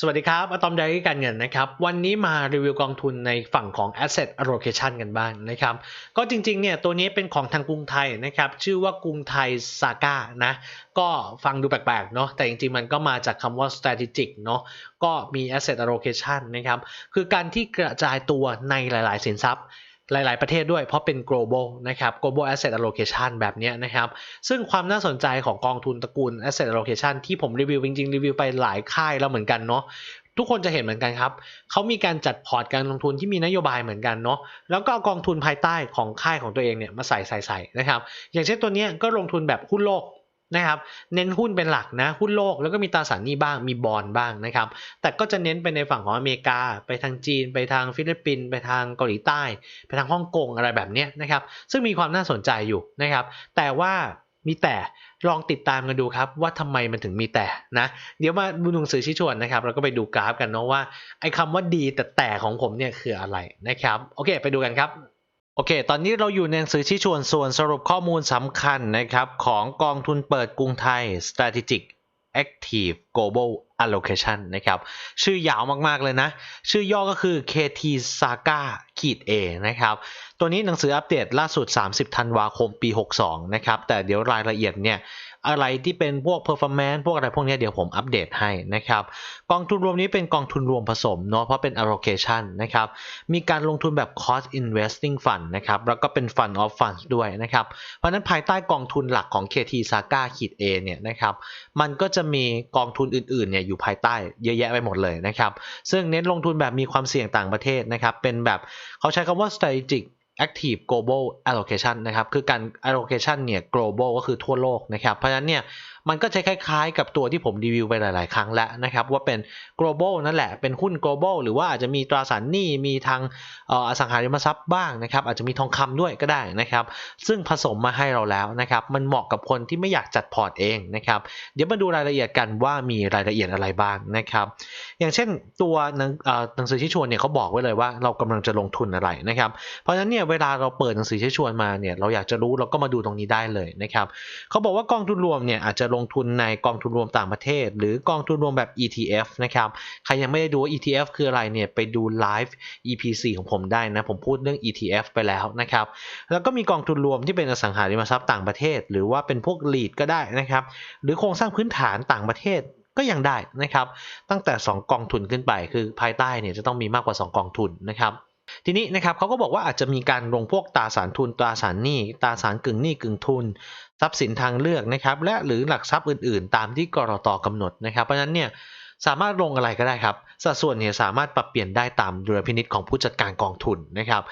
สวัสดีครับอะตอมไดรี่การเงินนะครับ วันนี้มารีวิวกองทุนในฝั่งของ asset allocation กันบ้างนะครับ ก็จริงๆ เนี่ย ตัวนี้เป็นของทางกรุงไทยนะครับ ชื่อว่ากรุงไทยซาก้านะ ก็ฟังดูแปลกๆ เนาะ แต่จริงๆ มันก็มาจากคำว่า strategic เนาะ ก็มี asset allocation นะครับ คือการที่กระจายตัวในหลายๆ สินทรัพย์ หลาย ๆ ประเทศด้วยเพราะเป็น global นะครับ global asset allocation แบบนี้นะครับ ซึ่งความน่าสนใจของกองทุนตระกูล asset allocation ที่ผมรีวิวจริง ๆ รีวิวไปหลายค่ายแล้วเหมือนกันเนาะทุกคนจะเห็นเหมือนกันครับ เขามีการจัดพอร์ตการลงทุนที่มีนโยบายเหมือนกันเนาะ แล้วก็เอากองทุนภายใต้ของค่ายของตัวเองเนี่ยมาใส่ใส่ใส่นะครับ อย่างเช่นตัวนี้ก็ลงทุนแบบหุ้นโลก นะครับเน้นหุ้นเป็นหลักนะหุ้นโลกแล้วก็มีตราสารหนี้บ้างมีบอลบ้างนะครับ แต่ก็จะเน้นไปในฝั่งของอเมริกา ไปทางจีน ไปทางฟิลิปปินส์ไปทางเกาหลีใต้ ไปทางฮ่องกงอะไรแบบนี้นะครับ ซึ่งมีความน่าสนใจอยู่นะครับ แต่ว่ามีแต่ลองติดตามกันดูครับว่าทำไมมันถึงมีแต่นะเดี๋ยวมาดูหนังสือชี้ชวนนะครับแล้วก็ไปดูกราฟกันเนาะว่าไอ้คำว่าดีแต่แต่ของผมเนี่ยคืออะไรนะครับโอเค ไปดูกันครับ โอเค ตอนนี้เราอยู่ในหนังสือชี้ชวนส่วนสรุปข้อมูลสำคัญนะครับ ของกองทุนเปิดกรุงไทย Strategic Active Global Allocation นะครับ ชื่อยาวมาก ๆ เลยนะ ชื่อย่อก็คือ KT Saga ขีด A นะครับ ตัวนี้หนังสืออัปเดตล่าสุด 30 ธันวาคม ปี 62 นะครับ แต่เดี๋ยวรายละเอียดเนี่ย อะไรที่เป็นพวก performance พวกอะไรพวกนี้เดี๋ยวผมอัปเดตให้นะครับ กองทุนรวมนี้เป็นกองทุนรวมผสมเนาะเพราะเป็น allocation นะครับ มีการลงทุนแบบ cost investing fund นะครับ แล้วก็เป็น fund of funds ด้วยนะครับ เพราะนั้นภายใต้กองทุนหลักของ KT Saga ขีด A เนี่ยนะครับ มันก็จะมีกองทุนอื่นๆเนี่ยอยู่ภายใต้เยอะแยะไปหมดเลยนะครับ ซึ่งเน้นลงทุนแบบมีความเสี่ยงต่างประเทศนะครับ เป็นแบบเขาใช้คำว่า strategic active global allocation นะครับ คือการ allocation เนี่ย global ก็คือทั่วโลกนะครับ เพราะฉะนั้นเนี่ย มันก็จะคล้ายๆ กับตัวที่ผมรีวิวไปหลาย ๆ ครั้งแล้วนะครับว่าเป็น global นั่นแหละ เป็นหุ้น global หรือว่าอาจจะมีตราสารหนี้มีทางอออสังหาริมทรัพย์บ้างนะครับอาจจะมีทองคำด้วยก็ได้นะครับซึ่งผสมมาให้เราแล้วนะครับมันเหมาะกับคนที่ไม่อยากจัดพอร์ตเองนะครับเดี๋ยวมาดูรายละเอียดกันว่ามีรายละเอียดอะไรบ้างนะครับอย่างเช่นตัวหนังหนังสือชี้ชวนเนี่ยเขาบอกไว้เลยว่าเรากำลังจะลงทุนอะไรนะครับเพราะฉะนั้นเนี่ยเวลาเราเปิดหนังสือชี้ชวนมาเนี่ยเราอยากจะรู้เราก็มาดูตรงนี้ได้เลยนะครับเขาบอกว่ากองทุนรวมเนี่ยอาจจะลงทุนในกองทุนรวมต่างประเทศ หรือกองทุนรวมแบบ ETF นะครับ ใครยังไม่ได้ดูว่า ETF คืออะไรเนี่ยไปดูไลฟ์ EP4 ของผมได้นะ ผมพูดเรื่อง ETF ไปแล้วนะครับ แล้วก็มีกองทุนรวมที่เป็นอสังหาริมทรัพย์ต่างประเทศ หรือว่าเป็นพวก lead ก็ได้นะครับ หรือโครงสร้างพื้นฐานต่างประเทศก็ยังได้นะครับ ตั้งแต่ 2 กองทุนขึ้นไป คือภายใต้เนี่ยจะต้องมีมากกว่า 2 กองทุนนะครับทีนี้นะครับเขาก็บอกว่าอาจจะมีการลงพวกตราสารทุนตราสารหนี้ตราสารกึ่งหนี้กึ่งทุน ทรัพย์สินทางเลือกนะครับและหรือหลักทรัพย์อื่นๆ ตามที่กรตกำหนดนะครับเพราะฉะนั้นเนี่ยสามารถลงอะไรก็ได้ครับ สัดส่วนเนี่ยสามารถปรับเปลี่ยนได้ตามดุลพินิจของผู้จัดการกองทุนนะครับ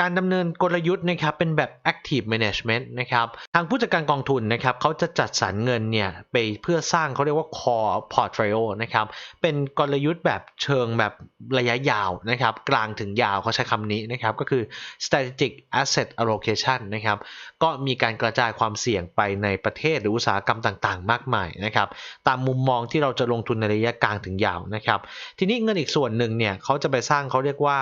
การดำเนินกลยุทธ์นะครับเป็นแบบ active management นะครับทางผู้จัดการกองทุนนะครับเขาจะจัดสรรเงินเนี่ยไปเพื่อสร้างเขาเรียกว่า core portfolio นะครับเป็นกลยุทธ์แบบเชิงแบบระยะยาวนะครับกลางถึงยาวเขาใช้คำนี้นะครับก็คือ strategic asset allocation นะครับก็มีการกระจายความเสี่ยงไปในประเทศหรืออุตสาหกรรมต่างๆ มากมายนะครับตามมุมมองที่เราจะลงทุนในระยะกลางถึงยาวนะครับทีนี้เงินอีกส่วนหนึ่งเนี่ยเขาจะไปสร้างเขาเรียกว่า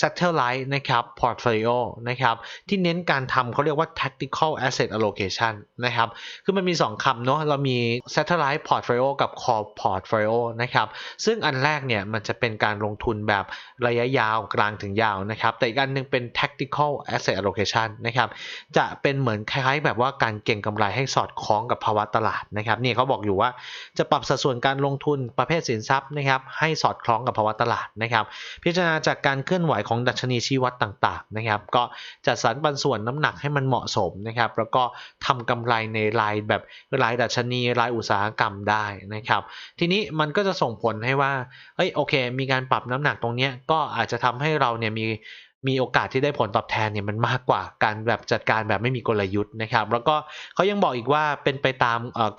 satellite นะครับ portfolio นะครับที่เน้นการทำเขาเรียกว่า tactical asset allocation นะครับคือมันมี 2คำเนาะเรามี satellite portfolio กับ core portfolio นะครับซึ่งอันแรกเนี่ยมันจะเป็นการลงทุนแบบระยะยาวกลางถึงยาวนะครับแต่อีกอันหนึงเป็น tactical asset allocation นะครับจะเป็นเหมือนคล้ายๆ แบบว่าการเก็งกำไรให้สอดคล้องกับภาวะตลาดนะครับนี่เขาบอกอยู่ว่าจะปรับสัดส่วนการลงทุนประเภทสินทรัพย์นะครับให้สอดคล้องกับภาวะตลาดนะครับพิจารณาจากการเคลื่อนไหวของดัชนีชี้วัดต่างๆนะครับ ก็จัดสรรปันส่วนน้ำหนักให้มันเหมาะสมนะครับ แล้วก็ทำกำไรในรายแบบรายดัชนีรายอุตสาหกรรมได้นะครับ ทีนี้มันก็จะส่งผลให้ว่าเฮ้ยโอเค มีการปรับน้ำหนักตรงนี้ก็อาจจะทำให้เราเนี่ยมีมีโอกาสที่ได้ผลตอบแทนเนี่ยมันมากกว่าการแบบจัดการแบบไม่มีกลยุทธ์นะครับ แล้วก็เขายังบอกอีกว่าเป็นไปตามเอ่อ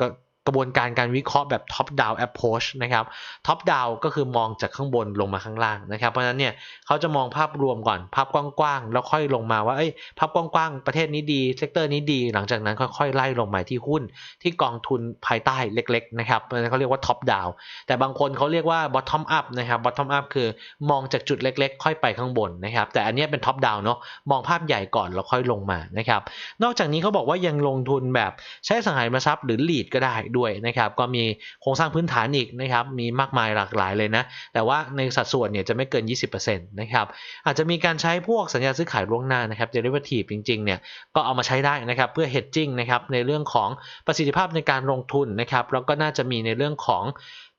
กระบวนการการวิเคราะห์แบบ top down approach นะครับ top down ก็คือมองจากข้างบนลงมาข้างล่างนะครับ เพราะฉะนั้นเนี่ยเขาจะมองภาพรวมก่อน ภาพกว้างๆ แล้วค่อยลงมาว่า เอ้ย ภาพกว้างๆ ประเทศนี้ดี เซกเตอร์นี้ดี หลังจากนั้นค่อยๆ ไล่ลงมาที่หุ้น ที่กองทุนภายใต้เล็กๆ นะครับเพราะฉะนั้นเขาเรียกว่า top down แต่บางคนเขาเรียกว่า bottom up นะครับ bottom up คือมองจากจุดเล็กๆ ค่อยไปข้างบนนะครับ แต่อันนี้เป็น top down เนาะ มองภาพใหญ่ก่อนแล้วค่อยลงมา นะครับ นอกจากนี้เขาบอกว่ายังลงทุนแบบใช้สังหาริมทรัพย์หรือ lead ก็ได้ด้วยนะครับก็มีโครงสร้างพื้นฐานอีกนะครับมีมากมายหลากหลายเลยนะ แต่ว่าในสัดส่วนเนี่ยจะไม่เกิน 20%นะครับอาจจะมีการใช้พวกสัญญาซื้อขายล่วงหน้านะครับ derivative จริงๆเนี่ยก็เอามาใช้ได้นะครับเพื่อ hedging นะครับในเรื่องของประสิทธิภาพในการลงทุนนะครับแล้วก็น่าจะมีในเรื่องของ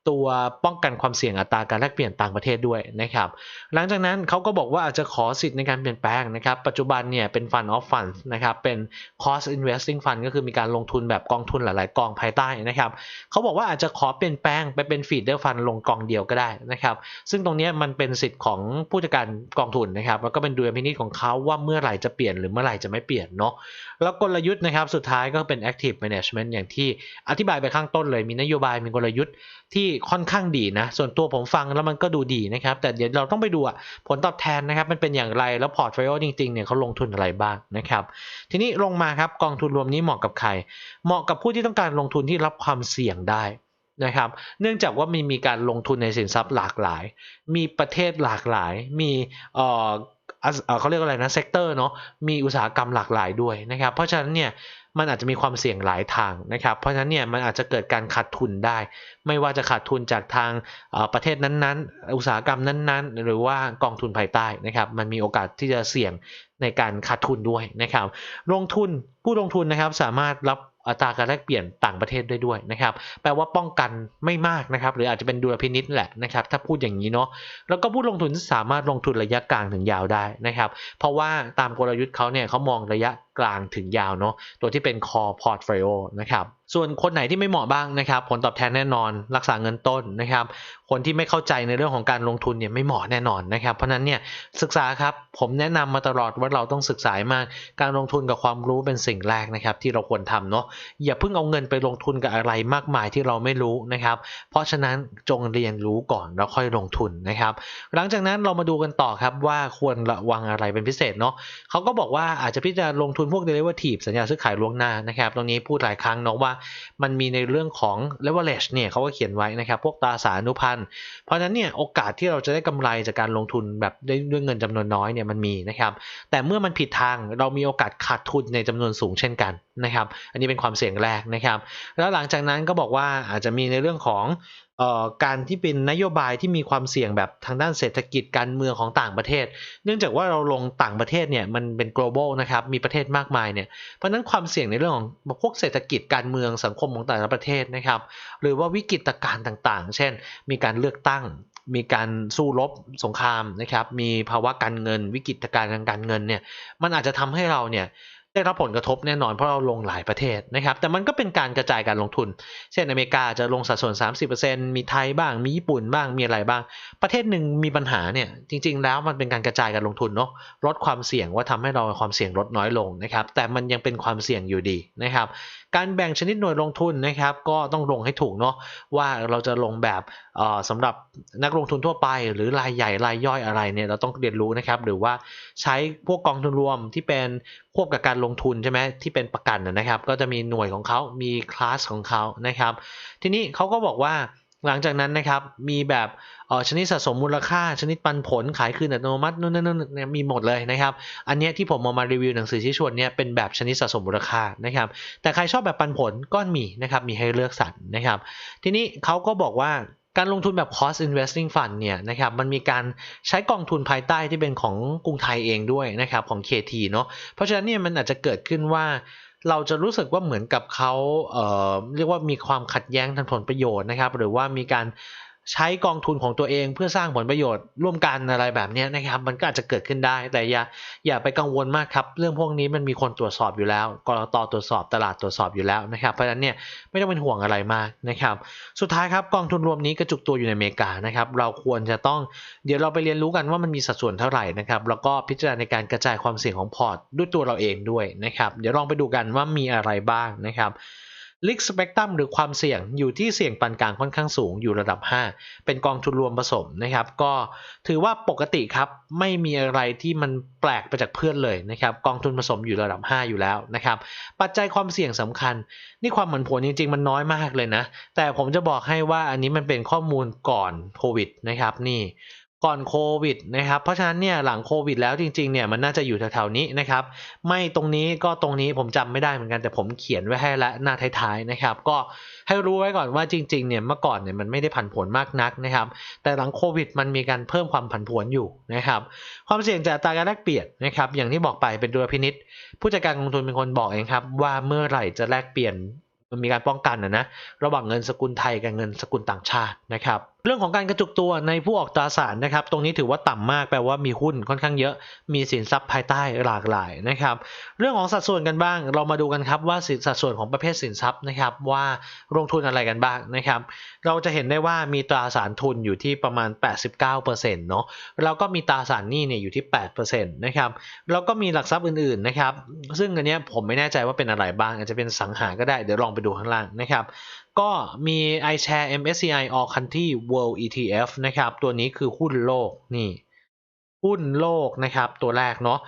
ตัวป้องกันความเสี่ยงอัตราการแลกเปลี่ยนต่างประเทศด้วยนะครับหลังจากนั้นเขาก็บอกว่าอาจจะขอสิทธิ์ในการเปลี่ยนแปลงนะครับปัจจุบันเนี่ยเป็น Fund of Funds นะครับเป็น Cost Investing Fund ก็คือมีการลงทุนแบบกองทุนหลาย ๆ กองภายใต้นะครับเขาบอกว่าอาจจะขอเปลี่ยนแปลงไปเป็น Feeder Fund ลงกองเดียวก็ได้นะครับซึ่งตรงนี้มันเป็นสิทธิ์ของผู้จัดการกองทุนนะครับแล้วก็เป็นดุลพินิจของเขาว่าเมื่อไหร่จะเปลี่ยนหรือเมื่อไหร่จะไม่เปลี่ยนเนาะแล้วกลยุทธ์นะครับสุดท้ายก็เป็น active management อย่างที่อธิบายไปข้างต้นเลยมีนโยบายมีกลยุทธ์ ที่ค่อนข้างดีนะ ส่วนตัวผมฟังแล้วมันก็ดูดีนะครับ แต่เดี๋ยวเราต้องไปดูผลตอบแทนนะครับ มันเป็นอย่างไรแล้วพอร์ตโฟลิโอจริงๆเนี่ยเขาลงทุนอะไรบ้างนะครับ ทีนี้ลงมาครับกองทุนรวมนี้เหมาะกับใคร เหมาะกับผู้ที่ต้องการลงทุนที่รับความเสี่ยงได้นะครับ เนื่องจากว่ามีมีการลงทุนในสินทรัพย์หลากหลาย มีประเทศหลากหลาย มีเอ่อเอ่อเขาเรียกว่าอะไรนะเซกเตอร์เนาะ มีอุตสาหกรรมหลากหลายด้วยนะครับ เพราะฉะนั้นเนี่ย มันอาจจะมีความเสี่ยงหลายทางนะครับ เพราะฉะนั้นเนี่ยมันอาจจะเกิดการขาดทุนได้ ไม่ว่าจะขาดทุนจากทางประเทศนั้นๆ อุตสาหกรรมนั้นๆ หรือว่ากองทุนภายใต้นะครับ มันมีโอกาสที่จะเสี่ยงในการขาดทุนด้วยนะครับ ลงทุนผู้ลงทุนนะครับสามารถรับอัตราการแลกเปลี่ยนต่างประเทศได้ด้วยนะครับ แปลว่าป้องกันไม่มากนะครับ หรืออาจจะเป็นดุลพินิษแหละนะครับ ถ้าพูดอย่างนี้เนาะ แล้วก็ผู้ลงทุนสามารถลงทุนระยะกลางถึงยาวได้นะครับ เพราะว่าตามกลยุทธ์เขาเนี่ยเขามองระยะ กลางถึงยาวเนาะตัวที่เป็น core portfolio นะครับส่วนคนไหนที่ไม่เหมาะบ้างนะครับผลตอบแทนแน่นอนรักษาเงินต้นนะครับคนที่ไม่เข้าใจในเรื่องของการลงทุนเนี่ยไม่เหมาะแน่นอนนะครับเพราะฉะนั้นเนี่ยศึกษาครับผมแนะนำมาตลอดว่าเราต้องศึกษามาก การลงทุนกับความรู้เป็นสิ่งแรกนะครับที่เราควรทำเนาะอย่าเพิ่งเอาเงินไปลงทุนกับอะไรมากมายที่เราไม่รู้นะครับเพราะฉะนั้นจงเรียนรู้ก่อนแล้วค่อยลงทุนนะครับหลังจากนั้นเรามาดูกันต่อครับว่าควรระวังอะไรเป็นพิเศษเนาะเขาก็บอกว่าอาจจะพิจารณาลงทุนพวก derivative สัญญาซื้อขายล่วงหน้านะครับ ตรงนี้พูดหลายครั้งเนาะว่ามันมีในเรื่องของ leverage เนี่ยเขาก็เขียนไว้นะครับพวกตราสารอนุพันธ์ เพราะฉะนั้นเนี่ยโอกาสที่เราจะได้กำไรจากการลงทุนแบบด้ด้วยเงินจำนวนน้อยเนี่ยมันมีนะครับ แต่เมื่อมันผิดทางเรามีโอกาสขาดทุนในจำนวนสูงเช่นกันนะครับ อันนี้เป็นความเสี่ยงแรกนะครับ แล้วหลังจากนั้นก็บอกว่าอาจจะมีในเรื่องของ การที่เป็นนโยบายที่มีความเสี่ยงแบบทางด้านเศรษฐกิจการเมืองของต่างประเทศ เนื่องจากว่าเราลงต่างประเทศเนี่ยมันเป็น global นะครับมีประเทศมากมายเนี่ยเพราะนั้นความเสี่ยงในเรื่องของพวกเศรษฐกิจการเมืองสังคมของแต่ละประเทศนะครับหรือว่าวิกฤตการณ์ต่างๆ เช่น มีการเลือกตั้งมีการสู้รบสงครามนะครับ มีภาวะการเงิน วิกฤตการณ์ทางการเงินเนี่ย มันอาจจะทำให้เราเนี่ย ได้รับผลกระทบแน่นอนเพราะเราลงหลายประเทศนะครับ แต่มันก็เป็นการกระจายการลงทุน เช่นอเมริกาจะลงสัดส่วน 30%มีไทยบ้าง มีญี่ปุ่นบ้าง มีอะไรบ้าง ประเทศหนึ่งมีปัญหาเนี่ย จริง ๆ แล้วมันเป็นการกระจายการลงทุนเนาะ ลดความเสี่ยงว่าทำให้เราความเสี่ยงลดน้อยลงนะครับ แต่มันยังเป็นความเสี่ยงอยู่ดีนะครับการแบ่งชนิดหน่วยลงทุนนะครับ ก็ต้องลงให้ถูกเนาะว่าเราจะลงแบบเอ่อสำหรับนักลงทุนทั่วไป หรือรายใหญ่รายย่อยอะไรเนี่ยเราต้องเรียนรู้นะครับ หรือว่าใช้พวกกองทุนรวมที่เป็นควบกับการลงทุนใช่ไหมที่เป็นประกันนะครับ ก็จะมีหน่วยของเขามีคลาสของเขานะครับ ทีนี้เขาก็บอกว่า หลังจากนั้นนะครับมีแบบออชนิดสะสมมูลค่า ชนิดปันผลขายคืนอัตโนมัตินู่นนั่นนู่นเนี่ยมีหมดเลยนะครับ อันนี้ที่ผมเอามารีวิวหนังสือชี้ชวนเนี่ยเป็นแบบชนิดสะสมมูลค่านะครับ แต่ใครชอบแบบปันผลก็มีนะครับมีให้เลือกสรรนะครับ ทีนี้เขาก็บอกว่าการลงทุนแบบ cost investing fund เนี่ยนะครับมันมีการใช้กองทุนภายใต้ที่เป็นของกรุงไทยเองด้วยนะครับของ KT เนาะเพราะฉะนั้นเนี่ยมันอาจจะเกิดขึ้นว่า เราจะรู้สึกว่าเหมือนกับเขาเเรียกว่ามีความขัดแย้งทางผลประโยชน์นะครับ หรือว่ามีการ ใช้กองทุนของตัวเองเพื่อสร้างผลประโยชน์ร่วมกันอะไรแบบนี้นะครับ มันก็อาจจะเกิดขึ้นได้ แต่อย่าอย่าไปกังวลมากครับ เรื่องพวกนี้มันมีคนตรวจสอบอยู่แล้วกรตตรวจสอบตลาดตรวจสอบอยู่แล้วนะครับ เพราะฉะนั้นเนี่ยไม่ต้องเป็นห่วงอะไรมากนะครับ สุดท้ายครับกองทุนรวมนี้กระจุกตัวอยู่ในอเมริกานะครับ เราควรจะต้องเดี๋ยวเราไปเรียนรู้กันว่ามันมีสัดส่วนเท่าไหร่นะครับแล้วก็พิจารณาในการกระจายความเสี่ยงของพอร์ตด้วยตัวเราเองด้วยนะครับ เดี๋ยวลองไปดูกันว่ามีอะไรบ้างนะครับ ลิกสเปกตรัมหรือความเสี่ยงอยู่ที่เสี่ยงปานกลางค่อนข้างสูงอยู่ระดับ 5 เป็นกองทุนรวมผสมนะครับ ก็ถือว่าปกติครับ ไม่มีอะไรที่มันแปลกไปจากเพื่อนเลยนะครับ กองทุนผสมอยู่ระดับ 5 อยู่แล้วนะครับ ปัจจัยความเสี่ยงสำคัญ นี่ความผันผวนจริง ๆ มันน้อยมากเลยนะ แต่ผมจะบอกให้ว่าอันนี้มันเป็นข้อมูลก่อนโควิดนะครับนี่ ก่อนโควิดนะครับเพราะฉะนั้นเนี่ยหลังโควิดแล้วจริงๆเนี่ยมันน่าจะอยู่แถวๆนี้นะครับไม่ตรงนี้ก็ตรงนี้ผมจำไม่ได้เหมือนกันแต่ผมเขียนไว้ให้และหน้าท้ายๆนะครับก็ให้รู้ไว้ก่อนว่าจริงๆเนี่ยเมื่อก่อนเนี่ยมันไม่ได้ผันผวนมากนักนะครับแต่หลังโควิดมันมีการเพิ่มความผันผวนอยู่นะครับความเสี่ยงจากตาการแลกเปลี่ยนนะครับอย่างที่บอกไปเป็นดุลพินิษผู้จัดการกองทุนเป็นคนบอกเองครับว่าเมื่อไหร่จะแลกเปลี่ยนมันมีการป้องกันนะนะระหว่างเงินสกุลไทยกับเงินสกุลต่างชาตินะครับเรื่องของการกระจุกตัวในผู้ออกตราสารนะครับ ตรงนี้ถือว่าต่ำมากแปลว่ามีหุ้นค่อนข้างเยอะ มีสินทรัพย์ภายใต้หลากหลายนะครับ เรื่องของสัดส่วนกันบ้าง เรามาดูกันครับว่าสินสัดส่วนของประเภทสินทรัพย์นะครับ ว่าลงทุนอะไรกันบ้างนะครับ เราจะเห็นได้ว่ามีตราสารทุนอยู่ที่ประมาณ 89%เนาะแล้วก็มีตราสารหนี้เนี่ยอยู่ที่ 8%นะครับแล้วก็มีหลักทรัพย์อื่นๆนะครับ ซึ่งอันนี้ผมไม่แน่ใจว่าเป็นอะไรบ้าง อาจจะเป็นสังหาก็ได้เดี๋ยวลองไปดูข้างล่างนะครับ ก็มี iShare MSCI All Country World ETF นะครับ ตัวนี้คือหุ้นโลกนี่ หุ้นโลกนะครับ ตัวแรกเนาะ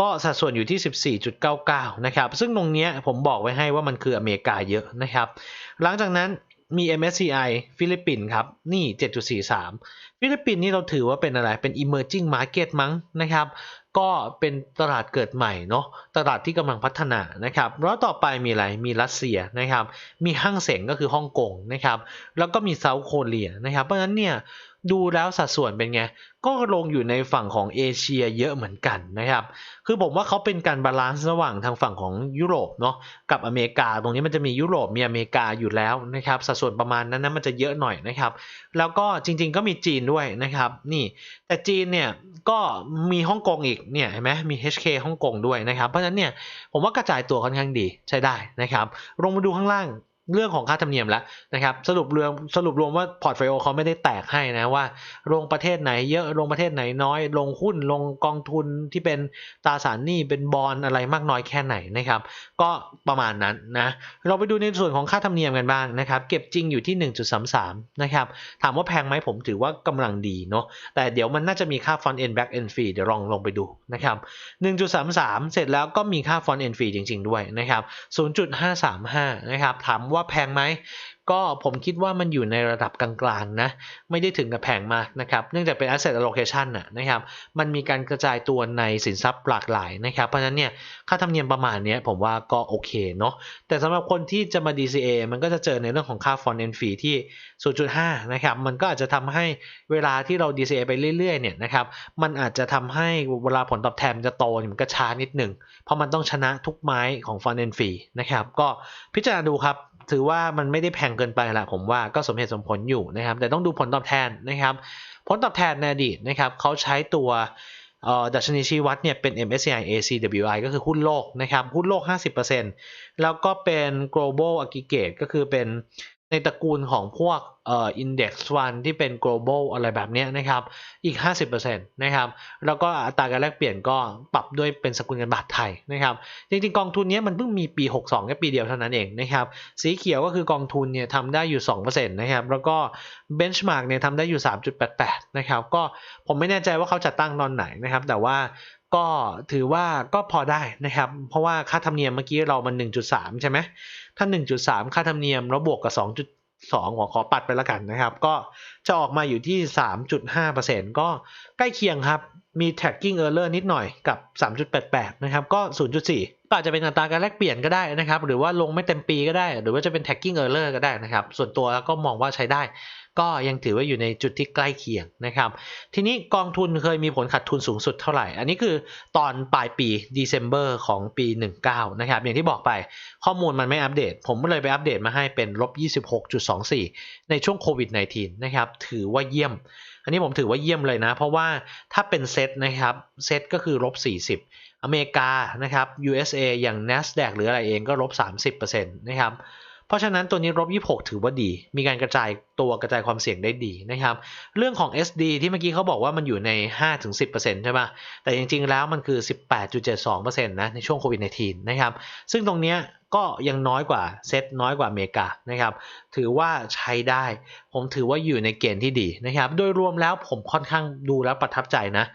ก็สัดส่วนอยู่ที่ 14.99 นะครับ ซึ่งตรงเนี้ยผมบอกไว้ให้ว่ามันคืออเมริกาเยอะนะครับ หลังจากนั้นมี MSCI ฟิลิปปินส์ครับ นี่ 7.43 ฟิลิปปินส์นี่เราถือว่าเป็นอะไร เป็น emerging market มั้งนะครับ ก็เป็นตลาดเกิดใหม่เนาะตลาดที่กำลังพัฒนานะครับแล้วต่อไปมีอะไรมีรัสเซียนะครับ มีห้างเสงก็คือฮ่องกงนะครับ แล้วก็มีเซาท์โคเรียนะครับ เพราะฉะนั้นเนี่ยดูแล้วสัดส่วนเป็นไง ก็ลงอยู่ในฝั่งของเอเชียเยอะเหมือนกันนะครับ คือผมว่าเขาเป็นการบาลานซ์ระหว่างทางฝั่งของยุโรปเนาะกับอเมริกา ตรงนี้มันจะมียุโรปมีอเมริกาอยู่แล้วนะครับ สัดส่วนประมาณนั้นนะมันจะเยอะหน่อยนะครับ แล้วก็จริง ๆ ก็มีจีนด้วยนะครับ นี่แต่จีนเนี่ยก็มีฮ่องกงอีกเนี่ยเห็นไหมมี HK ฮ่องกงด้วยนะครับ เพราะฉะนั้นเนี่ยผมว่ากระจายตัวค่อนข้างดีใช้ได้นะครับ ลงมาดูข้างล่าง เรื่องของค่าธรรมเนียมแล้วนะครับสรุปรวมสรุปรวมว่าพอร์ตโฟลิโอเขาไม่ได้แตกให้นะว่าลงประเทศไหนเยอะลงประเทศไหนน้อย ลงหุ้นลงกองทุนที่เป็นตราสารหนี้เป็นบอลอะไรมากน้อยแค่ไหนนะครับก็ประมาณนั้นนะเราไปดูในส่วนของค่าธรรมเนียมกันบ้างนะครับเก็บจริงอยู่ที่ 1.33นะครับถามว่าแพงไหมผมถือว่ากำลังดีเนาะแต่เดี๋ยวมันน่าจะมีค่า front end back end fee เดี๋ยวลองลงไปดูนะครับ1.33 เสร็จแล้วก็มีค่า front end fee จริง ๆ ด้วยนะครับ0.535นะครับถามว่าแพงไหมก็ผมคิดว่ามันอยู่ในระดับกลางๆนะไม่ได้ถึงกับแพงมากนะครับเนื่องจากเป็น asset allocation นะนะครับมันมีการกระจายตัวในสินทรัพย์หลากหลายนะครับเพราะฉะนั้นเนี่ยค่าธรรมเนียมประมาณนี้ผมว่าก็โอเคเนาะแต่สำหรับคนที่จะมา DCA มันก็จะเจอในเรื่องของค่า front end fee ที่ 0.5 นะครับมันก็อาจจะทำให้เวลาที่เรา DCA ไปเรื่อยๆเนี่ยนะครับมันอาจจะทำให้เวลาผลตอบแทนจะโตมันก็ช้านิดหนึ่งเพราะมันต้องชนะทุกไม้ของ front end fee นะครับก็พิจารณาดูครับ ถือว่ามันไม่ได้แพงเกินไปละผมว่าก็สมเหตุสมผลอยู่นะครับ แต่ต้องดูผลตอบแทนนะครับ ผลตอบแทนในอดีตนะครับเขาใช้ตัวดัชนีชี้วัดเนี่ยเป็น MSCI ACWI ก็คือหุ้นโลกนะครับ หุ้นโลก 50%แล้วก็เป็น global aggregate ก็คือเป็น ในตระกูลของพวกเอ่อ index fund ที่เป็น global อะไรแบบนี้นะครับอีก 50%นะครับแล้วก็อัตราการแลกเปลี่ยนก็ปรับด้วยเป็นสกุลเงินบาทไทยนะครับจริงๆกองทุนนี้มันเพิ่งมีปี 62 แค่ปีเดียวเท่านั้นเองนะครับสีเขียวก็คือกองทุนเนี่ยทำได้อยู่ 2%นะครับแล้วก็ benchmark เนี่ยทำได้อยู่ 3.88 นะครับก็ผมไม่แน่ใจว่าเขาจัดตั้งตอนไหนนะครับแต่ว่า ก็ถือว่าก็พอได้นะครับ เพราะว่าค่าธรรมเนียมเมื่อกี้เรามัน 1.3 ใช่ไหมถ้า 1.3 ค่าธรรมเนียมแล้วบวกกับ 2.2หัวขอปัดไปละกันนะครับ ก็จะออกมาอยู่ที่ 3.5%ก็ใกล้เคียงครับ มี tracking error นิดหน่อยกับ 3.88 นะครับ ก็ 0.4 ก็อาจจะเป็นอัตราการแลกเปลี่ยนก็ได้นะครับ หรือว่าลงไม่เต็มปีก็ได้ หรือว่าจะเป็น tracking error ก็ได้นะครับ ส่วนตัวแล้วก็มองว่าใช้ได้ ก็ยังถือว่าอยู่ในจุดที่ใกล้เคียงนะครับ ทีนี้กองทุนเคยมีผลขาดทุนสูงสุดเท่าไหร่ อันนี้คือตอนปลายปี December ของปี 19 นะครับ อย่างที่บอกไปข้อมูลมันไม่อัปเดต ผมก็เลยไปอัปเดตมาให้เป็นลบ 26.24 ในช่วงโควิด -19 นะครับ ถือว่าเยี่ยม อันนี้ผมถือว่าเยี่ยมเลยนะ เพราะว่าถ้าเป็นเซตนะครับ เซตก็คือลบ40 อเมริกานะครับ USA อย่าง NASDAQ หรืออะไรเองก็ลบ 30%นะครับ เพราะฉะนั้นตัวนี้ลบ26 ถือว่าดี มีการกระจายตัวกระจายความเสี่ยงได้ดีนะครับ เรื่องของ SD ที่เมื่อกี้เขาบอกว่ามันอยู่ใน 5-10%ใช่ป่ะแต่จริงๆ แล้วมันคือ 18.72%นะในช่วงโควิด -19 นะครับ ซึ่งตรงเนี้ยก็ยังน้อยกว่าเซตน้อยกว่าอเมริกานะครับ ถือว่าใช้ได้ ผมถือว่าอยู่ในเกณฑ์ที่ดีนะครับ โดยรวมแล้วผมค่อนข้างดูแล้วประทับใจนะ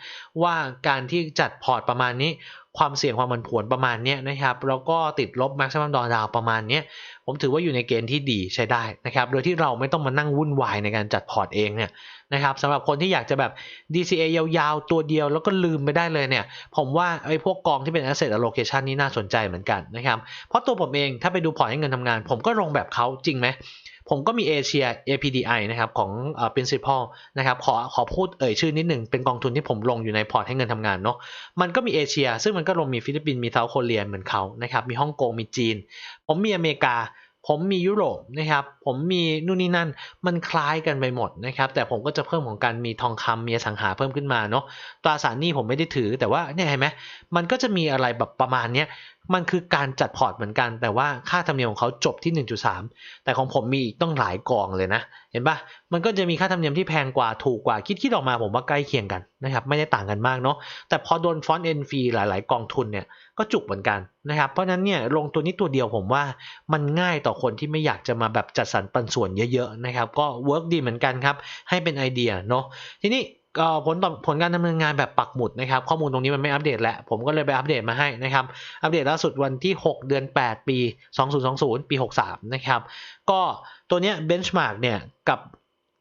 ว่าการที่จัดพอร์ตประมาณนี้ ความเสี่ยงความผันผวนประมาณนี้นะครับแล้วก็ติดลบ maximum drawdown ประมาณนี้ผมถือว่าอยู่ในเกณฑ์ที่ดีใช้ได้นะครับโดยที่เราไม่ต้องมานั่งวุ่นวายในการจัดพอร์ตเองเนี่ยนะครับสำหรับคนที่อยากจะแบบ DCA ยาวๆ ตัวเดียวแล้วก็ลืมไปได้เลยเนี่ย ผมว่าไอ้พวกกองที่เป็น asset allocation นี่น่าสนใจเหมือนกันนะครับเพราะตัวผมเองถ้าไปดูพอร์ตให้เงินทำงาน ผมก็ลงแบบเขาจริงไหม ผมก็มีเอเชีย APDI นะครับของเอ่อ principal นะครับขอขอพูดเอ่ยชื่อนิดหนึ่งเป็นกองทุนที่ผมลงอยู่ในพอร์ตให้เงินทำงานเนาะมันก็มีเอเชีย ซึ่งมันก็ลงมีฟิลิปปินส์มีเซาท์โคเรียเหมือนเขานะครับมีฮ่องกงมีจีน ผมมีอเมริกาผมมียุโรปนะครับ ผมมีนู่นนี่นั่น มันคล้ายกันไปหมดนะครับ แต่ผมก็จะเพิ่มของการมีทองคำมีสังหาเพิ่มขึ้นมาเนาะ ตราสารหนี้ผมไม่ได้ถือ แต่ว่าเนี่ยเห็นไหมมันก็จะมีอะไรแบบประมาณเนี้ย มันคือการจัดพอร์ตเหมือนกัน แต่ว่าค่าธรรมเนียมของเขาจบที่ 1.3 แต่ของผมมีอีกต้องหลายกองเลยนะ เห็นปะมันก็จะมีค่าธรรมเนียมที่แพงกว่าถูกกว่าคิดคิดออกมาผมว่าใกล้เคียงกันนะครับไม่ได้ต่างกันมากเนาะแต่พอโดนฟอนต์เอ็นฟรีหลาย ๆ กองทุนเนี่ยก็จุกเหมือนกันนะครับเพราะฉะนั้นเนี่ยลงตัวนี้ตัวเดียวผมว่ามันง่ายต่อคนที่ไม่อยากจะมาแบบจัดสรรปันส่วนเยอะ ๆ นะครับ ก็เวิร์กดีเหมือนกันครับให้เป็นไอเดียเนาะทีนี้ ก็ผลตอผลการดำเนินงานแบบปักหมุดนะครับ ข้อมูลตรงนี้มันไม่อัปเดตแล้วผมก็เลยไปอัปเดตมาให้นะครับ อัปเดตล่าสุดวันที่ 6 เดือน 8 ปี 2020 ปี 63 นะครับ ก็ตัวเนี้ยเบนช์มาร์กเนี่ยกับ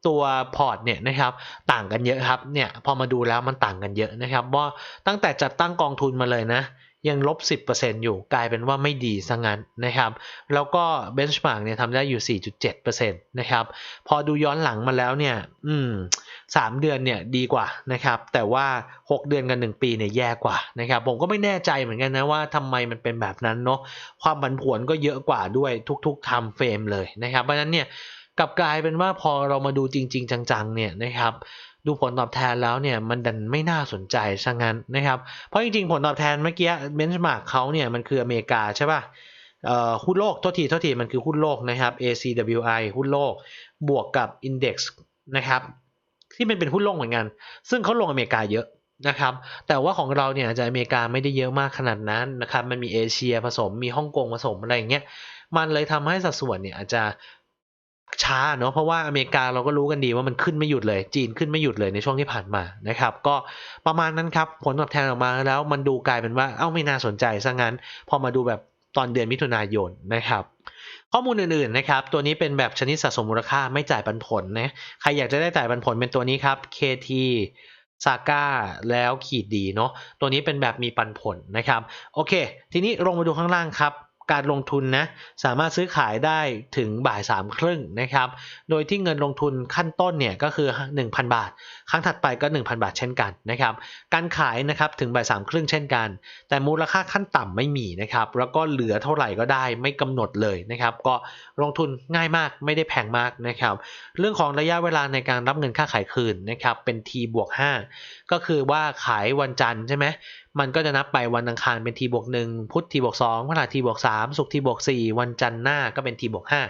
ตัวพอร์ตเนี่ยนะครับต่างกันเยอะครับเนี่ยพอมาดูแล้วมันต่างกันเยอะนะครับว่าตั้งแต่จัดตั้งกองทุนมาเลยนะ ยังลบ 10%อยู่กลายเป็นว่าไม่ดีซะงั้นนะครับ แล้วก็เบนช์มาร์กเนี่ยทำได้อยู่ 4.7%นะครับพอดูย้อนหลังมาแล้วเนี่ยอืมสามเดือนเนี่ยดีกว่านะครับ แต่ว่า 6 เดือนกับ1ปีเนี่ยแย่กว่านะครับ ผมก็ไม่แน่ใจเหมือนกันนะว่าทำไมมันเป็นแบบนั้นเนาะความผันผวนก็เยอะกว่าด้วยทุกๆ time frame เลยนะครับเพราะฉะนั้นเนี่ยกลับกลายเป็นว่าพอเรามาดูจริง ๆ จังๆเนี่ยนะครับ ดูผลตอบแทนแล้วเนี่ยมันดันไม่น่าสนใจซะงั้นนะครับ เพราะจริงๆ ผลตอบแทนเมื่อกี้เบนช์มาร์กเขาเนี่ยมันคืออเมริกาใช่ป่ะเอ่อหุ้นโลกโทษทีโทษทีมันคือหุ้นโลกนะครับ ACWI หุ้นโลกบวกกับ Index นะครับที่เป็นเป็นหุ้นโลกเหมือนกัน ซึ่งเขาลงอเมริกาเยอะนะครับ แต่ว่าของเราเนี่ยจะอเมริกาไม่ได้เยอะมากขนาดนั้นนะครับ มันมีเอเชียผสม มีฮ่องกงผสมอะไรอย่างเงี้ย มันเลยทำให้สัดส่วนเนี่ยอาจจะ ช้าเนาะเพราะว่าอเมริกาเราก็รู้กันดีว่ามันขึ้นไม่หยุดเลย จีนขึ้นไม่หยุดเลยในช่วงที่ผ่านมานะครับ ก็ประมาณนั้นครับ ผลตอบแทนออกมาแล้วมันดูกลายเป็นว่าเอ้าไม่น่าสนใจซะงั้น พอมาดูแบบตอนเดือนมิถุนายนนะครับข้อมูลอื่นๆนะครับ ตัวนี้เป็นแบบชนิดสะสมมูลค่าไม่จ่ายปันผลนะใครอยากจะได้จ่ายปันผลเป็นตัวนี้ครับ KT ซาก้าแล้วขีดดีเนาะตัวนี้เป็นแบบมีปันผลนะครับ โอเค ทีนี้ลงมาดูข้างล่างครับ การลงทุนนะสามารถซื้อขายได้ถึงบ่ายสามครึ่งนะครับ โดยที่เงินลงทุนขั้นต้นเนี่ยก็คือ 1,000 บาท ครั้งถัดไปก็ 1,000 บาทเช่นกันนะครับการขายนะครับถึงบ่ายสามครึ่งเช่นกัน แต่มูลค่าขั้นต่ำไม่มีนะครับแล้วก็เหลือเท่าไหร่ก็ได้ไม่กำหนดเลยนะครับก็ลงทุนง่ายมากไม่ได้แพงมากนะครับเรื่องของระยะเวลาในการรับเงินค่าขายคืนนะครับเป็น T บวก5ก็คือว่าขายวันจันทร์ใช่ไหม มันก็จะนับไปวันอังคารเป็นทีบวกหนึ่งพุธทีบวกสองพฤหัส T บวกสามศุกร์ T บวกสี่วันจันทร์หน้าก็เป็นทีบวกห้า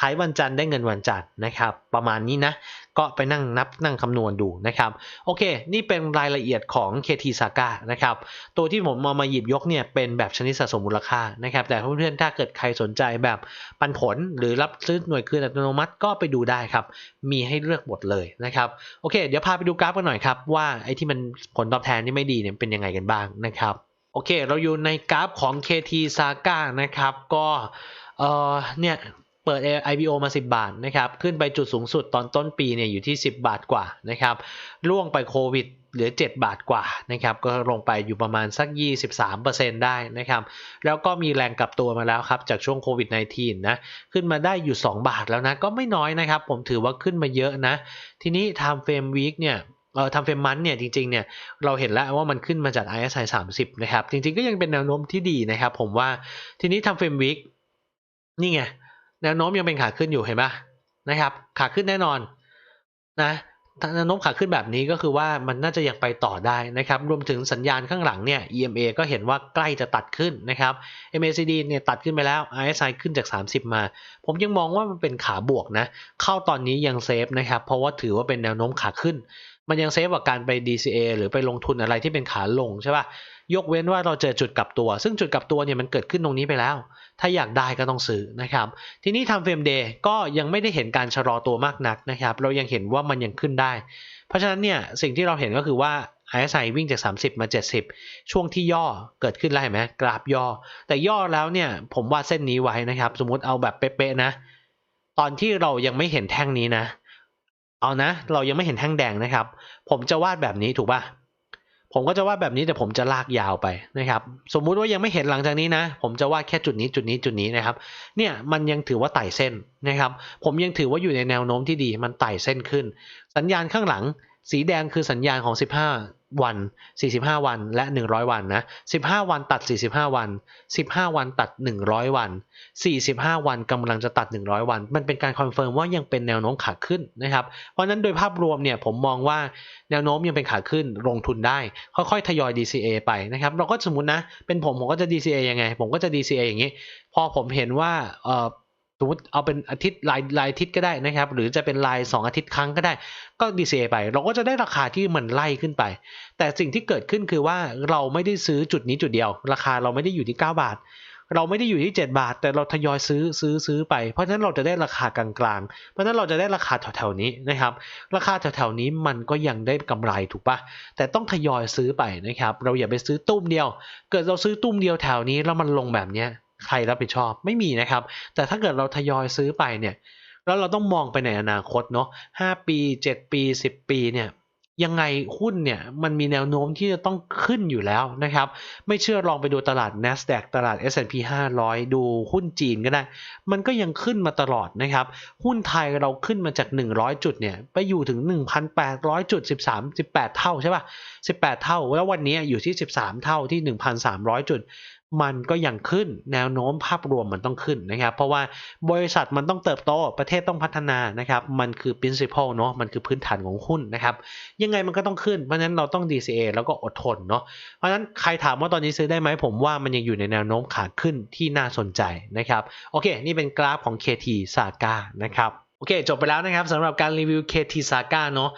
ขายวันจันทร์ได้เงินวันจันทร์นะครับ ประมาณนี้นะ ก็ไปนั่งนับนั่งคำนวณดูนะครับ โอเค นี่เป็นรายละเอียดของ KT Saga นะครับ ตัวที่ผมมามาหยิบยกเนี่ยเป็นแบบชนิดสะสมมูลค่านะครับ แต่เพื่อนๆถ้าเกิดใครสนใจแบบปันผลหรือรับซื้อหน่วยคืนอัตโนมัติก็ไปดูได้ครับ มีให้เลือกหมดเลยนะครับ โอเค เดี๋ยวพาไปดูกราฟกันหน่อยครับว่าไอ้ที่มันผลตอบแทนที่ไม่ดีเนี่ยเป็นยังไงกันบ้างนะครับโอเค เราอยู่ในกราฟของ KT Saga นะครับ ก็ เออเนี่ย เปิด IPO มา 10 บาทนะครับขึ้นไปจุดสูงสุดตอนต้นปีเนี่ยอยู่ที่ 10 บาทกว่านะครับล่วงไปโควิดเหลือ 7 บาทกว่านะครับก็ลงไปอยู่ประมาณสัก 23%ได้นะครับแล้วก็มีแรงกลับตัวมาแล้วครับจากช่วงโควิด -19 นะขึ้นมาได้อยู่ 2 บาทแล้วนะก็ไม่น้อยนะครับ ผมถือว่าขึ้นมาเยอะนะ ทีนี้ time frame week เนี่ยเออทำเฟรมมันเนี่ยจริงๆเนี่ยเราเห็นแล้วว่ามันขึ้นมาจาก RSI 30 นะครับ จริงๆก็ยังเป็นแนวโน้มที่ดีนะครับผมว่าทีนี้ทำเฟรมวิกนี่ไง แนวโน้มยังเป็นขาขึ้นอยู่เห็นปะนะครับ ขาขึ้นแน่นอนนะแนวโน้มขาขึ้นแบบนี้ก็คือว่ามันน่าจะยังไปต่อได้นะครับ รวมถึงสัญญาณข้างหลังเนี่ย EMA ก็เห็นว่าใกล้จะตัดขึ้นนะครับ MACD เนี่ยตัดขึ้นไปแล้ว RSI ขึ้นจาก 30 มา ผมยังมองว่ามันเป็นขาบวกนะ เข้าตอนนี้ยังเซฟนะครับ เพราะว่าถือว่าเป็นแนวโน้มขาขึ้น มันยังเซฟกว่าการไป DCA หรือไปลงทุนอะไรที่เป็นขาลงใช่ป่ะ ยกเว้นว่าเราเจอจุดกลับตัว ซึ่งจุดกลับตัวเนี่ยมันเกิดขึ้นตรงนี้ไปแล้ว ถ้าอยากได้ก็ต้องซื้อนะครับ ทีนี้ทำเฟรมเดย์ก็ยังไม่ได้เห็นการชะลอตัวมากนักนะครับ เรายังเห็นว่ามันยังขึ้นได้ เพราะฉะนั้นเนี่ยสิ่งที่เราเห็นก็คือว่า RSI วิ่งจาก 30 มา 70 ช่วงที่ย่อเกิดขึ้นแล้วเห็นไหมกราฟย่อ แต่ย่อแล้วเนี่ยผมวาดเส้นนี้ไว้นะครับ สมมุติเอาแบบเป๊ะๆนะ ตอนที่เรายังไม่เห็นแท่งนี้นะ เอานะ เรายังไม่เห็นแท่งแดงนะครับ ผมจะวาดแบบนี้ถูกป่ะ ผมก็จะวาดแบบนี้แต่ผมจะลากยาวไปนะครับ สมมุติว่ายังไม่เห็นหลังจากนี้นะ ผมจะวาดแค่จุดนี้จุดนี้จุดนี้นะครับ เนี่ยมันยังถือว่าไต่เส้นนะครับ ผมยังถือว่าอยู่ในแนวโน้มที่ดี มันไต่เส้นขึ้น สัญญาณข้างหลัง สีแดงคือสัญญาณของ 15 วัน 45 วันและ 100 วันนะ15 วันตัด 45 วัน 15 วันตัด 100 วัน 45 วันกำลังจะตัด 100 วัน มันเป็นการคอนเฟิร์มว่ายังเป็นแนวโน้มขาขึ้นนะครับ เพราะนั้นโดยภาพรวมเนี่ยผมมองว่าแนวโน้มยังเป็นขาขึ้นลงทุนได้ ค่อยๆ ทยอย DCA ไปนะครับ เราก็สมมตินะ เป็นผมผมก็จะ DCA ยังไง ผมก็จะ DCA อย่างนี้ พอผมเห็นว่าเออ สมมติเอาเป็นอาทิตย์รายรายอาทิตย์ก็ได้นะครับ หรือจะเป็นราย 2 อาทิตย์ครั้งก็ได้ ก็ DCA ไป เราก็จะได้ราคาที่มันไล่ขึ้นไป แต่สิ่งที่เกิดขึ้นคือว่าเราไม่ได้ซื้อจุดนี้จุดเดียว ราคาเราไม่ได้อยู่ที่ 9 บาท เราไม่ได้อยู่ที่ 7 บาท แต่เราทยอยซื้อซื้อซื้อไป เพราะฉะนั้นเราจะได้ราคากลางๆ เพราะฉะนั้นเราจะได้ราคาแถวๆนี้นะครับ ราคาแถวๆนี้มันก็ยังได้กำไรถูกปะแต่ต้องทยอยซื้อไปนะครับ เราอย่าไปซื้อตุ้มเดียว เกิดเราซื้อตุ้มเดียวแถวนี้แล้วมันลงแบบเนี้ย ใครรับผิดชอบไม่มีนะครับ แต่ถ้าเกิดเราทยอยซื้อไปเนี่ยแล้วเราต้องมองไปในอนาคตเนาะห้าปี7ปี10ปีเนี่ยยังไงหุ้นเนี่ยมันมีแนวโน้มที่จะต้องขึ้นอยู่แล้วนะครับ ไม่เชื่อลองไปดูตลาด NASDAQ ตลาด S&P 500 ดูหุ้นจีนก็ได้ มันก็ยังขึ้นมาตลอดนะครับ หุ้นไทยเราขึ้นมาจาก 100 จุดเนี่ยไปอยู่ถึง 1,800 จุด 13 18 เท่าใช่ป่ะ 18 เท่า แล้ววันนี้อยู่ที่ 13 เท่าที่ 1,300 จุด มันก็ยังขึ้นแนวโน้มภาพรวมมันต้องขึ้นนะครับ เพราะว่าบริษัทมันต้องเติบโตประเทศต้องพัฒนานะครับ มันคือ principle เนาะมันคือพื้นฐานของหุ้นนะครับ ยังไงมันก็ต้องขึ้น เพราะฉะนั้นเราต้อง DCA แล้วก็อดทนเนาะเพราะฉะนั้นใครถามว่าตอนนี้ซื้อได้ไหมผมว่ามันยังอยู่ในแนวโน้มขาขึ้นที่น่าสนใจนะครับ โอเค นี่เป็นกราฟของ KT Saga นะครับโอเค จบไปแล้วนะครับสำหรับการรีวิว KT Saga เนาะ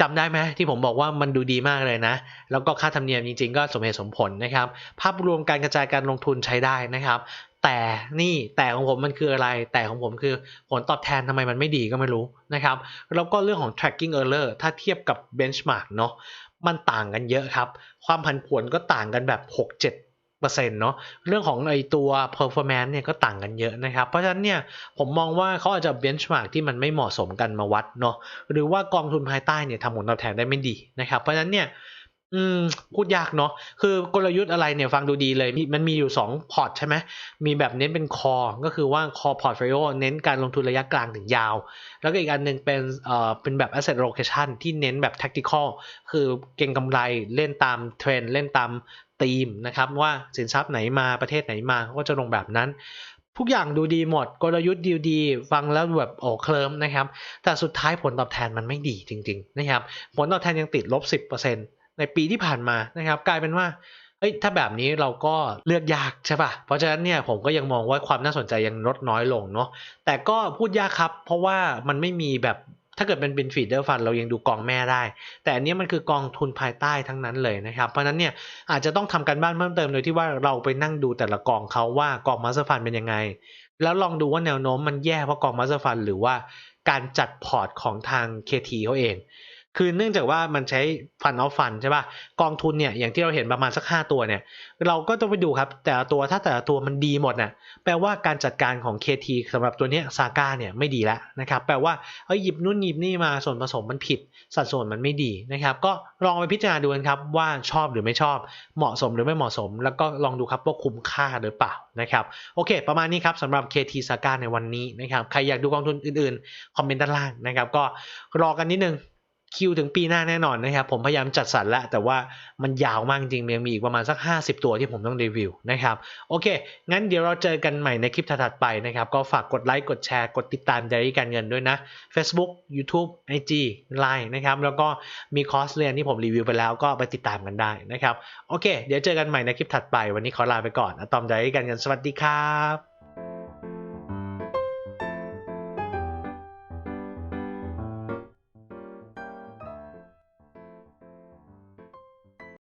จำได้ไหมที่ผมบอกว่ามันดูดีมากเลยนะ แล้วก็ค่าธรรมเนียมจริงๆ ก็สมเหตุสมผลนะครับ ภาพรวมการกระจายการลงทุนใช้ได้นะครับ แต่นี่แต่ของผมมันคืออะไร แต่ของผมคือผลตอบแทนทำไมมันไม่ดีก็ไม่รู้นะครับ แล้วก็เรื่องของ tracking error ถ้าเทียบกับ benchmark เนาะมันต่างกันเยอะครับ ความผันผวนก็ต่างกันแบบ 6-7%เนาะเรื่องของไอตัว performance เนี่ยก็ต่างกันเยอะนะครับ เพราะฉะนั้นเนี่ยผมมองว่าเขาอาจจะ benchmark ที่มันไม่เหมาะสมกันมาวัดเนาะหรือว่ากองทุนภายใต้เนี่ยทำผลตอบแทนได้ไม่ดีนะครับ เพราะฉะนั้นเนี่ยอืมพูดยากเนาะคือกลยุทธ์อะไรเนี่ยฟังดูดีเลยม,มันมีอยู่ 2 พอร์ตใช่ไหมมีแบบเน้นเป็นคอก็คือว่าคอพอร์ตโฟลิโอเน้นการลงทุนระยะกลางถึงยาว แล้วก็อีกอันหนึ่งเป็นเอ่อเป็นแบบ asset allocation ที่เน้นแบบ tactical คือเก็งกำไรเล่นตามเทรนด์เล่นตาม ธีมนะครับว่าสินทรัพย์ไหนมาประเทศไหนมาเขาก็จะลงแบบนั้น ทุกอย่างดูดีหมด กลยุทธ์ดีดี ฟังแล้วแบบโอ้เคลิมนะครับ แต่สุดท้ายผลตอบแทนมันไม่ดีจริงๆนะครับผลตอบแทนยังติดลบ 10%ในปีที่ผ่านมานะครับกลายเป็นว่าเอ้ยถ้าแบบนี้เราก็เลือกยากใช่ปะเพราะฉะนั้นเนี่ยผมก็ยังมองว่าความน่าสนใจยังลดน้อยลงเนาะ แต่ก็พูดยากครับ เพราะว่ามันไม่มีแบบ ถ้าเกิดเป็นเป็นฟีดเดอร์ฟันเรายังดูกองแม่ได้ แต่อันนี้มันคือกองทุนภายใต้ทั้งนั้นเลยนะครับ เพราะนั้นเนี่ยอาจจะต้องทำการบ้านเพิ่มเติมโดยที่ว่าเราไปนั่งดูแต่ละกองเขาว่ากองมาสเตอร์ฟันเป็นยังไง แล้วลองดูว่าแนวโน้มมันแย่เพราะกองมาสเตอร์ฟันหรือว่าการจัดพอร์ตของทาง KT เขาเอง คือเนื่องจากว่ามันใช้ฟันออฟฟันใช่ป่ะกองทุนเนี่ยอย่างที่เราเห็นประมาณสัก5ตัวเนี่ย เราก็ต้องไปดูครับ แต่ละตัวถ้าแต่ละตัวมันดีหมดน่ะแปลว่าการจัดการของ KT สำหรับตัวเนี้ยซาก้าเนี่ยไม่ดีแล้วนะครับแปลว่าเอ้ยหยิบนู่นหยิบนี่มาส่วนผสมมันผิด สัดส่วนมันไม่ดีนะครับก็ลองไปพิจารณาดูกันครับว่าชอบหรือไม่ชอบ เหมาะสมหรือไม่เหมาะสม แล้วก็ลองดูครับว่าคุ้มค่าหรือเปล่านะครับโอเค ประมาณนี้ครับสำหรับ KT Saga ในวันนี้นะครับใครอยากดูกองทุนอื่นๆคอมเมนต์ด้านล่างนะครับก็รอกันนิดนึง คิวถึงปีหน้าแน่นอนนะครับ ผมพยายามจัดสรรแล้ว แต่ว่ามันยาวมากจริงยังมีอีกประมาณสัก 50 ตัวที่ผมต้องรีวิวนะครับ โอเค งั้นเดี๋ยวเราเจอกันใหม่ในคลิปถัดไปนะครับ ก็ฝากกดไลค์ กดแชร์ กดติดตาม Diary การเงินด้วยนะ Facebook YouTube IG Line นะครับ แล้วก็มีคอร์สเรียนที่ผมรีวิวไปแล้วก็ไปติดตามกันได้นะครับ โอเค เดี๋ยวเจอกันใหม่ในคลิปถัดไป วันนี้ขอลาไปก่อนอะตอม Diary การเงินสวัสดีครับ